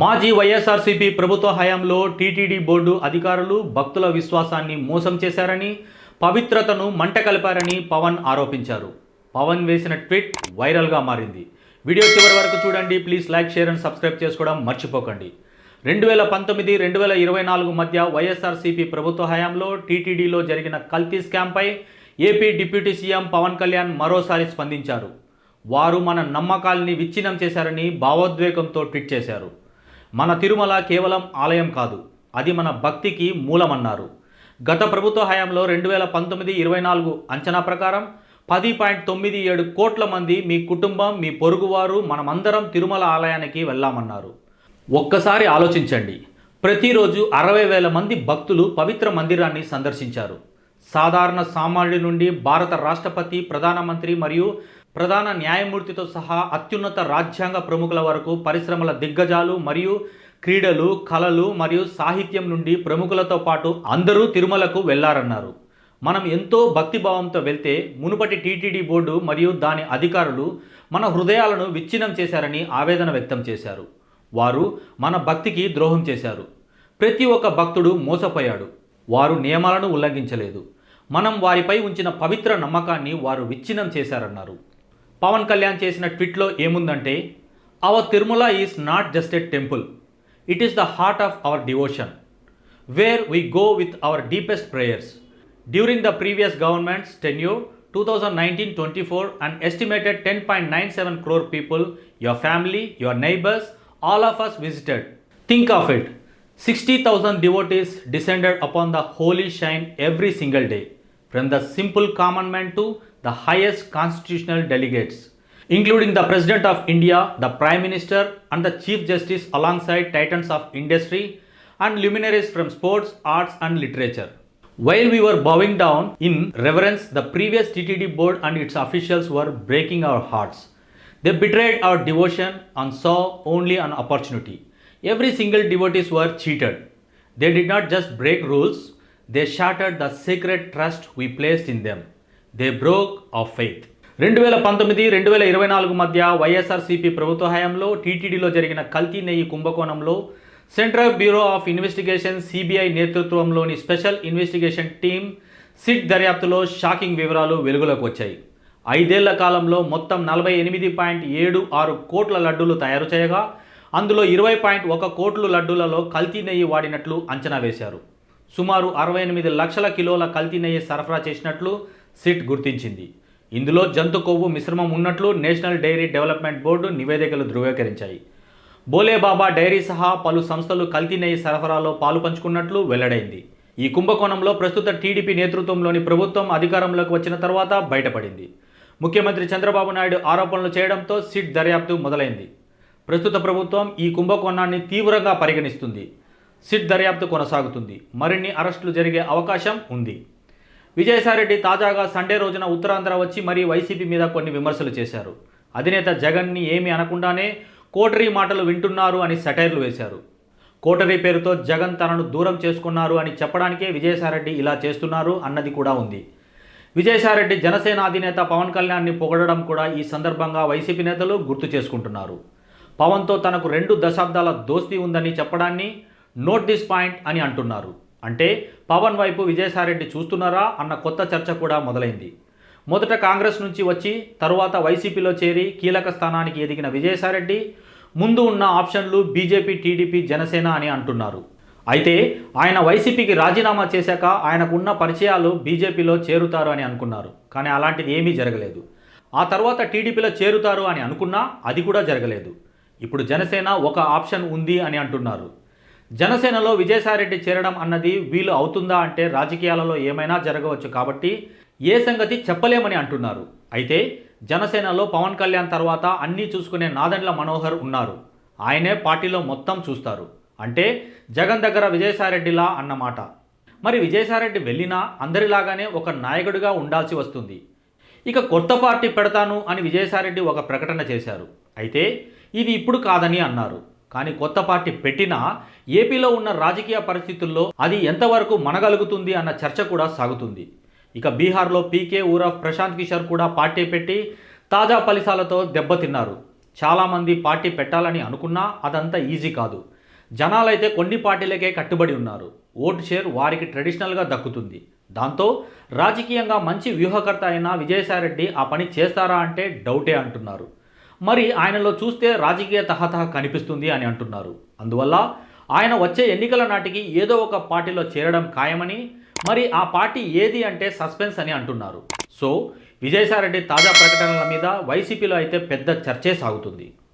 మాజీ వైఎస్ఆర్సీపీ ప్రభుత్వ హయాంలో టీటీడీ బోర్డు అధికారులు భక్తుల విశ్వాసాన్ని మోసం చేశారని పవిత్రతను మంట కలిపారని పవన్ ఆరోపించారు. పవన్ వేసిన ట్వీట్ వైరల్గా మారింది. వీడియో చివరి వరకు చూడండి. Please like share and subscribe చేసుకోవడం మర్చిపోకండి. రెండు వేల పంతొమ్మిది రెండు వేల ఇరవై నాలుగు మధ్య వైఎస్ఆర్సీపీ ప్రభుత్వ హయాంలో టీటీడీలో జరిగిన కల్తీ స్కామ్పై AP deputy CM Pawan Kalyan మరోసారి స్పందించారు. వారు మన నమ్మకాల్ని విచ్ఛిన్నం చేశారని భావోద్వేగంతో ట్వీట్ చేశారు. మన తిరుమల కేవలం ఆలయం కాదు అది మన భక్తికి మూలమన్నారు. గత ప్రభుత్వ హయాంలో రెండు వేల పంతొమ్మిది ఇరవై నాలుగు అంచనా ప్రకారం పది పాయింట్ తొమ్మిది ఏడు కోట్ల మంది మీ కుటుంబం మీ పొరుగువారు మనమందరం తిరుమల ఆలయానికి వెళ్ళామన్నారు. ఒక్కసారి ఆలోచించండి. ప్రతిరోజు అరవై వేల మంది భక్తులు పవిత్ర మందిరాన్ని సందర్శించారు. సాధారణ సామాన్యుడి నుండి భారత రాష్ట్రపతి ప్రధానమంత్రి మరియు ప్రధాన న్యాయమూర్తితో సహా అత్యున్నత రాజ్యాంగ ప్రముఖుల వరకు పరిశ్రమల దిగ్గజాలు మరియు క్రీడలు కళలు మరియు సాహిత్యం నుండి ప్రముఖులతో పాటు అందరూ తిరుమలకు వెళ్ళారన్నారు. మనం ఎంతో భక్తిభావంతో వెళ్తే మునుపటి టీటీడీ బోర్డు మరియు దాని అధికారులు మన హృదయాలను విచ్ఛిన్నం చేశారని ఆవేదన వ్యక్తం చేశారు. వారు మన భక్తికి ద్రోహం చేశారు. ప్రతి ఒక్క భక్తుడు మోసపోయాడు. వారు నియమాలను ఉల్లంఘించలేదు. మనం వారిపై ఉంచిన పవిత్ర నమ్మకాన్ని వారు విచ్ఛిన్నం చేశారన్నారు. పవన్ కళ్యాణ్ చేసిన ట్విట్లో ఏముందంటే our Tirumala is not just a temple it is the heart of our devotion where we go with our deepest prayers during the previous government's tenure two thousand nineteen twenty four and estimated ten point nine seven crore people your family your neighbours all of us visited think of it sixty thousand devotees descended upon the holy shine every single day from the simple common man to the highest constitutional delegates including the president of india the prime minister and the chief justice alongside titans of industry and luminaries from sports arts and literature while we were bowing down in reverence, the previous TTD board and its officials were breaking our hearts. They betrayed our devotion and saw only an opportunity. Every single devotees were cheated. They did not just break rules, they shattered the sacred trust we placed in them. They broke of faith రెండు వేల పంతొమ్మిది రెండు వేల ఇరవై నాలుగు మధ్య వైఎస్ఆర్సీపీ ప్రభుత్వ హయాంలో టీటీడీలో జరిగిన కల్తీ నెయ్యి కుంభకోణంలో central bureau of investigation CBI నేతృత్వంలోని స్పెషల్ ఇన్వెస్టిగేషన్ టీం సిట్ దర్యాప్తులో షాకింగ్ వివరాలు వెలుగులోకి వచ్చాయి. ఐదేళ్ళ కాలంలో మొత్తం నలభై ఎనిమిది పాయింట్ ఏడు ఆరు కోట్ల లడ్డూలు తయారు చేయగా అందులో ఇరవై పాయింట్ ఒక కోట్లు లడ్డూలలో కల్తీ నెయ్యి వాడినట్లు అంచనా వేశారు. సుమారు అరవై ఎనిమిది లక్షల కిలోల కల్తీ నెయ్యి సరఫరా చేసినట్లు సిట్ గుర్తించింది. ఇందులో జంతు కొవ్వు మిశ్రమం ఉన్నట్లు నేషనల్ డైరీ డెవలప్మెంట్ బోర్డు నివేదికలు ధృవీకరించాయి. బోలేబాబా డైరీ సహా పలు సంస్థలు కల్తీ నెయ్యి సరఫరాలో పాలు పంచుకున్నట్లు వెల్లడైంది. ఈ కుంభకోణంలో ప్రస్తుత టీడీపీ నేతృత్వంలోని ప్రభుత్వం అధికారంలోకి వచ్చిన తర్వాత బయటపడింది. ముఖ్యమంత్రి చంద్రబాబు నాయుడు ఆరోపణలు చేయడంతో సిట్ దర్యాప్తు మొదలైంది. ప్రస్తుత ప్రభుత్వం ఈ కుంభకోణాన్ని తీవ్రంగా పరిగణిస్తుంది. సిట్ దర్యాప్తు కొనసాగుతుంది. మరిన్ని అరెస్టులు జరిగే అవకాశం ఉంది. విజయసాయిరెడ్డి తాజాగా సండే రోజున ఉత్తరాంధ్ర వచ్చి మరీ వైసీపీ మీద కొన్ని విమర్శలు చేశారు. అధినేత జగన్ని ఏమీ అనకుండానే కోటరీ మాటలు వింటున్నారు అని సెటైర్లు వేశారు. కోటరీ పేరుతో జగన్ తనను దూరం చేసుకున్నారు అని చెప్పడానికే విజయసాయిరెడ్డి ఇలా చేస్తున్నారు అన్నది కూడా ఉంది. విజయసాయిరెడ్డి జనసేన అధినేత పవన్ కళ్యాణ్ని పొగడడం కూడా ఈ సందర్భంగా వైసీపీ నేతలు గుర్తు చేసుకుంటున్నారు. పవన్తో తనకు రెండు దశాబ్దాల దోస్తీ ఉందని చెప్పడాన్ని నోట్ దిస్ పాయింట్ అని అంటున్నారు. అంటే పవన్ వైపు విజయసాయిరెడ్డి చూస్తున్నారా అన్న కొత్త చర్చ కూడా మొదలైంది. మొదట కాంగ్రెస్ నుంచి వచ్చి తరువాత వైసీపీలో చేరి కీలక స్థానానికి ఎదిగిన విజయసాయిరెడ్డి ముందు ఉన్న ఆప్షన్లు బీజేపీ టీడీపీ జనసేన అని అంటున్నారు. అయితే ఆయన వైసీపీకి రాజీనామా చేశాక ఆయనకున్న పరిచయాలు బీజేపీలో చేరుతారు అని అనుకున్నారు. కానీ అలాంటిది ఏమీ జరగలేదు. ఆ తర్వాత టీడీపీలో చేరుతారు అని అనుకున్నా అది కూడా జరగలేదు. ఇప్పుడు జనసేన ఒక ఆప్షన్ ఉంది అని అంటున్నారు. జనసేనలో విజయసాయిరెడ్డి చేరడం అన్నది వీలు అవుతుందా అంటే రాజకీయాలలో ఏమైనా జరగవచ్చు కాబట్టి ఏ సంగతి చెప్పలేమని అంటున్నారు. అయితే జనసేనలో పవన్ కళ్యాణ్ తర్వాత అన్నీ చూసుకునే నాదండ్ల మనోహర్ ఉన్నారు. ఆయనే పార్టీలో మొత్తం చూస్తారు. అంటే జగన్ దగ్గర విజయసాయిరెడ్డిలా అన్నమాట. మరి విజయసాయిరెడ్డి వెళ్ళినా అందరిలాగానే ఒక నాయకుడిగా ఉండాల్సి వస్తుంది. ఇక కొత్త పార్టీ పెడతాను అని విజయసాయిరెడ్డి ఒక ప్రకటన చేశారు. అయితే ఇది ఇప్పుడు కాదని అన్నారు. కానీ కొత్త పార్టీ పెట్టినా ఏపీలో ఉన్న రాజకీయ పరిస్థితుల్లో అది ఎంతవరకు మనగలుగుతుంది అన్న చర్చ కూడా సాగుతుంది. ఇక బీహార్లో పీకే ఊరఫ్ ప్రశాంత్ కిషోర్ కూడా పార్టీ పెట్టి తాజా ఫలితాలతో దెబ్బతిన్నారు. చాలామంది పార్టీ పెట్టాలని అనుకున్నా అదంతా ఈజీ కాదు. జనాలైతే కొన్ని పార్టీలకే కట్టుబడి ఉన్నారు. ఓటు షేర్ వారికి ట్రెడిషనల్గా దక్కుతుంది. దాంతో రాజకీయంగా మంచి వ్యూహకర్త అయిన విజయసాయిరెడ్డి ఆ పని చేస్తారా అంటే డౌటే అంటున్నారు. మరి ఆయనలో చూస్తే రాజకీయ తహతహ కనిపిస్తుంది అని అంటున్నారు. అందువల్ల ఆయన వచ్చే ఎన్నికల నాటికి ఏదో ఒక పార్టీలో చేరడం ఖాయమని మరి ఆ పార్టీ ఏది అంటే సస్పెన్స్ అని అంటున్నారు. సో విజయసాయిరెడ్డి తాజా ప్రకటనల మీద వైసీపీలో అయితే పెద్ద చర్చే సాగుతుంది.